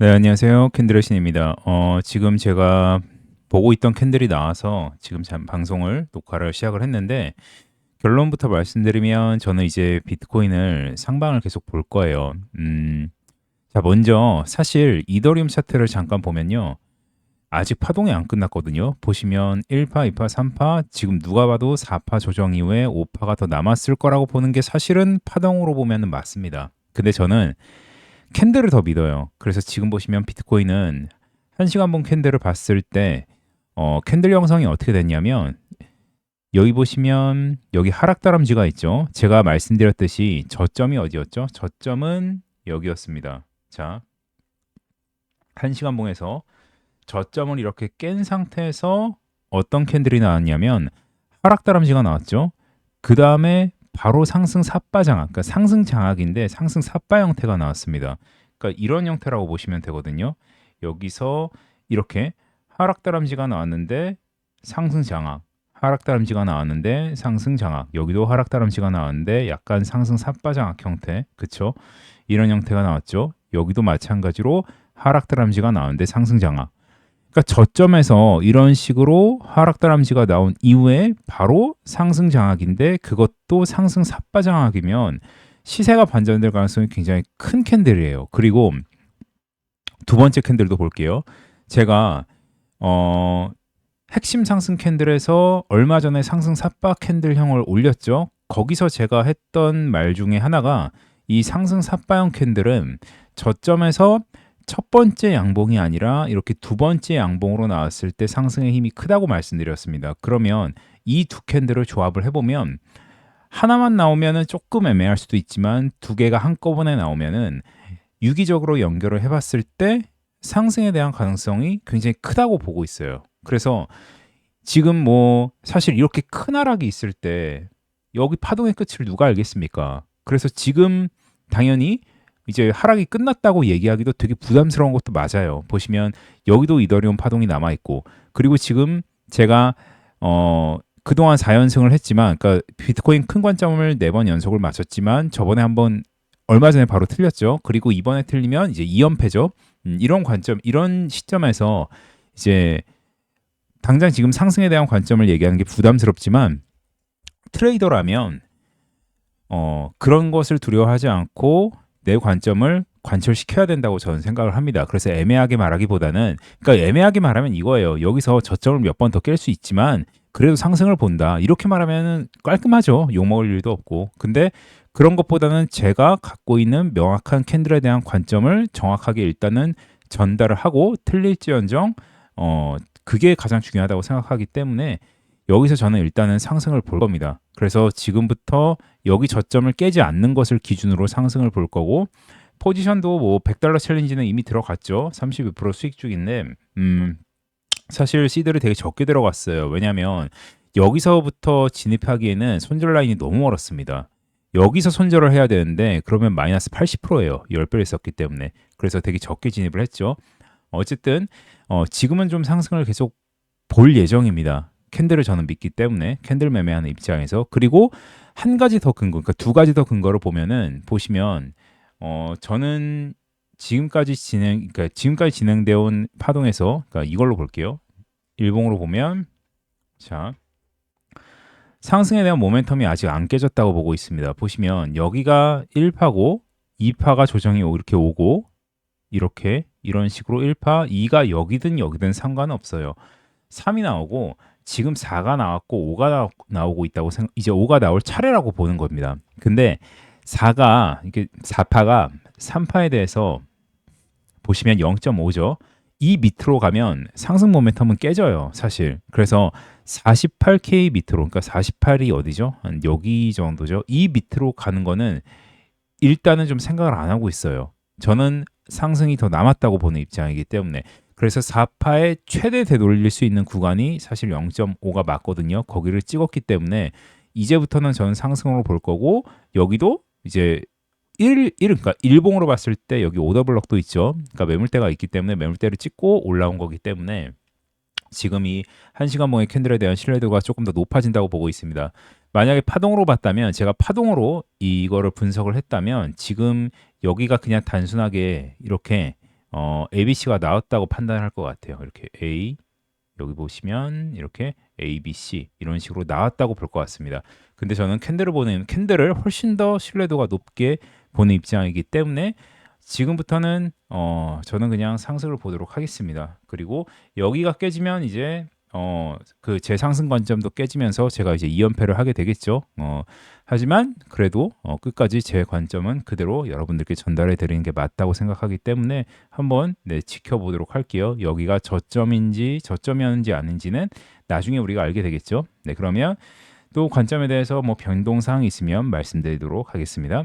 네, 안녕하세요. 캔들의 신입니다. 어, 지금 제가 보고 있던 캔들이 나와서 지금 잠 방송을 녹화를 시작을 했는데 결론부터 말씀드리면 저는 이제 비트코인을 상방을 계속 볼 거예요. 음, 자, 먼저 사실 이더리움 차트를 잠깐 보면요. 아직 파동이 안 끝났거든요. 보시면 1파, 2파, 3파, 지금 누가 봐도 4파 조정 이후에 5파가 더 남았을 거라고 보는 게 사실은 파동으로 보면 맞습니다. 근데 저는 캔들을 더 믿어요. 그래서 지금 보시면 비트코인은 1시간 본 캔들을 봤을 때 어, 캔들 형성이 어떻게 됐냐면 여기 보시면 여기 하락 다람쥐가 있죠. 제가 말씀드렸듯이 저점이 어디였죠? 저점은 여기였습니다. 자, 1시간 봉에서 저점을 이렇게 깬 상태에서 어떤 캔들이 나왔냐면 하락 다람쥐가 나왔죠. 그 다음에 바로 상승 삿바 장악, 그러니까 상승 장악인데 상승 삿바 형태가 나왔습니다. 그러니까 이런 형태라고 보시면 되거든요. 여기서 이렇게 하락 다람쥐가 나왔는데 상승 장악, 하락 다람쥐가 나왔는데 상승 장악, 여기도 하락 다람쥐가 나왔는데 약간 상승 삿바 장악 형태, 그쵸? 이런 형태가 나왔죠. 여기도 마찬가지로 하락 다람쥐가 나왔는데 상승 장악. 그러니까 저점에서 이런 식으로 하락 다람쥐가 나온 이후에 바로 상승 장악인데 그것도 상승 삿바 장악이면 시세가 반전될 가능성이 굉장히 큰 캔들이에요. 그리고 두 번째 캔들도 볼게요. 제가 어 핵심 상승 캔들에서 얼마 전에 상승 삿바 캔들형을 올렸죠. 거기서 제가 했던 말 중에 하나가 이 상승 삿바형 캔들은 저점에서 첫 번째 양봉이 아니라 이렇게 두 번째 양봉으로 나왔을 때 상승의 힘이 크다고 말씀드렸습니다. 그러면 이 두 캔들을 조합을 해보면 하나만 나오면은 조금 애매할 수도 있지만 두 개가 한꺼번에 나오면은 유기적으로 연결을 해봤을 때 상승에 대한 가능성이 굉장히 크다고 보고 있어요. 그래서 지금 뭐 사실 이렇게 큰 하락이 있을 때 여기 파동의 끝을 누가 알겠습니까? 그래서 지금 당연히 이제 하락이 끝났다고 얘기하기도 되게 부담스러운 것도 맞아요. 보시면 여기도 이더리움 파동이 남아 있고 그리고 지금 제가 어 그동안 4연승을 했지만 그러니까 비트코인 큰 관점을 네번 연속을 맞췄지만 저번에 한번 얼마 전에 바로 틀렸죠. 그리고 이번에 틀리면 이제 2연패죠. 음, 이런 관점 이런 시점에서 이제 당장 지금 상승에 대한 관점을 얘기하는 게 부담스럽지만 트레이더라면 어 그런 것을 두려워하지 않고 내 관점을 관철시켜야 된다고 저는 생각을 합니다. 그래서 애매하게 말하기보다는 그러니까 애매하게 말하면 이거예요. 여기서 저점을 몇 번 더 깰 수 있지만 그래도 상승을 본다. 이렇게 말하면 깔끔하죠. 욕먹을 일도 없고. 근데 그런 것보다는 제가 갖고 있는 명확한 캔들에 대한 관점을 정확하게 일단은 전달을 하고 틀릴지언정 어 그게 가장 중요하다고 생각하기 때문에 여기서 저는 일단은 상승을 볼 겁니다. 그래서 지금부터 여기 저점을 깨지 않는 것을 기준으로 상승을 볼 거고 포지션도 뭐 100달러 챌린지는 이미 들어갔죠. 32% 수익 중인데 음 사실 시드를 되게 적게 들어갔어요. 왜냐하면 여기서부터 진입하기에는 손절 라인이 너무 멀었습니다. 여기서 손절을 해야 되는데 그러면 마이너스 80%예요. 10배를 썼기 때문에. 그래서 되게 적게 진입을 했죠. 어쨌든 어, 지금은 좀 상승을 계속 볼 예정입니다. 캔들을 저는 믿기 때문에 캔들 매매하는 입장에서 그리고 한 가지 더 근거, 그러니까 두 가지 더 근거를 보면은 보시면 어 저는 지금까지 진행, 그러니까 지금까지 진행되어 온 파동에서 그러니까 이걸로 볼게요. 일봉으로 보면 자 상승에 대한 모멘텀이 아직 안 깨졌다고 보고 있습니다. 보시면 여기가 1파고 2파가 조정이 이렇게 오고 이렇게 이런 식으로 1파 2가 여기든 여기든 상관없어요. 3이 나오고 지금 4가 나왔고 5가 나오고 있다고 생각 이제 5가 나올 차례라고 보는 겁니다. 근데 4가 이게 4파가 3파에 대해서 보시면 0.5죠. 이 밑으로 가면 상승 모멘텀은 깨져요, 사실. 그래서 48K 밑으로, 그러니까 48이 어디죠? 한 여기 정도죠. 이 밑으로 가는 거는 일단은 좀 생각을 안 하고 있어요. 저는 상승이 더 남았다고 보는 입장이기 때문에 그래서 4파에 최대 되돌릴 수 있는 구간이 사실 0.5가 맞거든요. 거기를 찍었기 때문에 이제부터는 저는 상승으로 볼 거고 여기도 이제 1, 1 그러니까 일봉으로 봤을 때 여기 오더 블럭도 있죠. 그러니까 매물대가 있기 때문에 매물대를 찍고 올라온 거기 때문에 지금 이 1시간 봉의 캔들에 대한 신뢰도가 조금 더 높아진다고 보고 있습니다. 만약에 파동으로 봤다면 제가 파동으로 이거를 분석을 했다면 지금 여기가 그냥 단순하게 이렇게 어, ABC가 나왔다고 판단할 것 같아요. 이렇게 A 여기 보시면 이렇게 A, B, C 이런 식으로 나왔다고 볼 것 같습니다. 근데 저는 캔들을 보는 캔들을 훨씬 더 신뢰도가 높게 보는 입장이기 때문에 지금부터는 어 저는 그냥 상승을 보도록 하겠습니다. 그리고 여기가 깨지면 이제 어 그 제 상승 관점도 깨지면서 제가 이제 2연패를 하게 되겠죠. 어 하지만 그래도 어 끝까지 제 관점은 그대로 여러분들께 전달해 드리는 게 맞다고 생각하기 때문에 한번 네 지켜보도록 할게요. 여기가 저점인지 저점이었는지 아닌지는 나중에 우리가 알게 되겠죠. 네 그러면 또 관점에 대해서 뭐 변동사항이 있으면 말씀드리도록 하겠습니다.